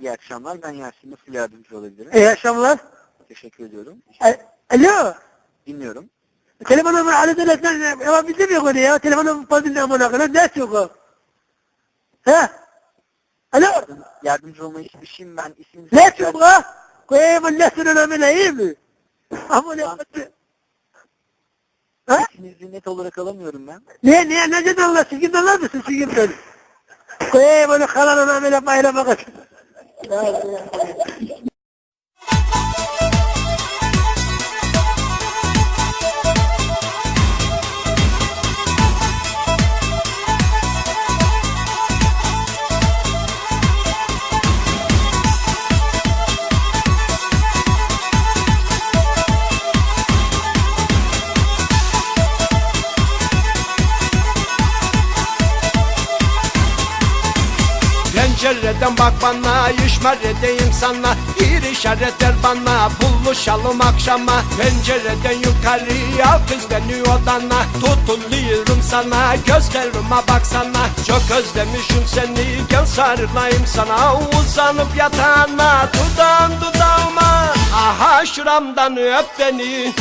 İyi akşamlar. Ben Yasin. Nasıl yardımcı olabilirim? İyi akşamlar. Teşekkür ediyorum. Alo. Dinliyorum. Telefonumu arada sen ama bilmiyor onu ya. Telefonumu fazla ne amına kadar ne çok o. He? Alo. Yardımcı olmaya çalışayım ben. İsminizi Ne çok o? Koyayım ne sürün amına iyi mi? Ama ne? Ha? İsminizi net olarak alamıyorum ben. Ne ne ne dedin Allah sizin Allah mısın sizin ben? Koyayım onu kalanın amına bayrama kaç. Pencereden bak bana işmer edeyim sana Bir işaret ver bana. Buluşalım akşama Pencereden yukarıya kız beni odana Tutuluyorum sana. Gözlerime baksana Çok özlemişim seni. Gel sarılayım sana Uzanıp yatağına. Dudağın dudağıma Aha şuramdan öp beni